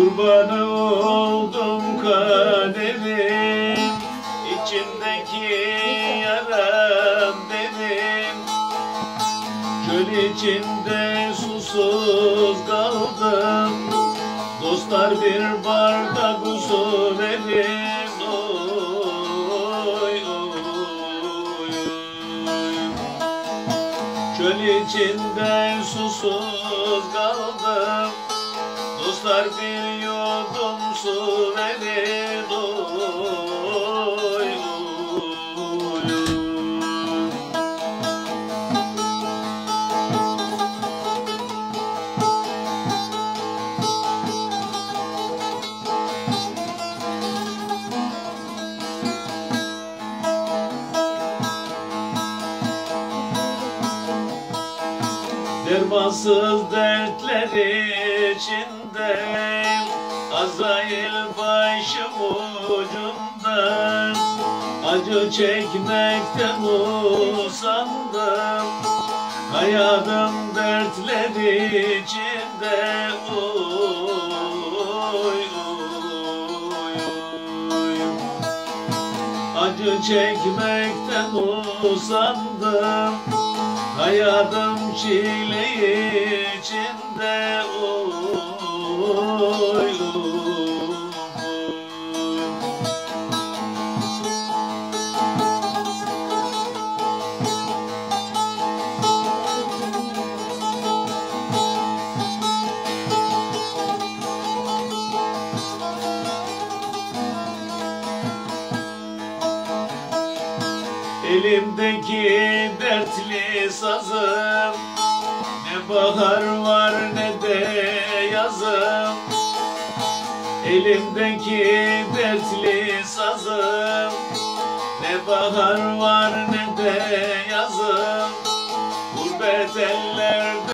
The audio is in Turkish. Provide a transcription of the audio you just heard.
Kurbanı oldum kaderim içimdeki yaram derim Çöl içinde susuz kaldım Dostlar bir bardak su verin oy, oy, oy. Çöl içinde susuz kaldım Dostlar bir yudum su verin Dermansız dertler içindeyim Azrail başım ucunda Acı çekmekten usandım Hayatım dertler içinde Oy, oy, oy. Acı çekmekten usandım Hayatım çile içinde Elimdeki dertli sazım. Ne bahar var ne de yazım. Elimdeki dertli sazım. Ne bahar var ne de yazım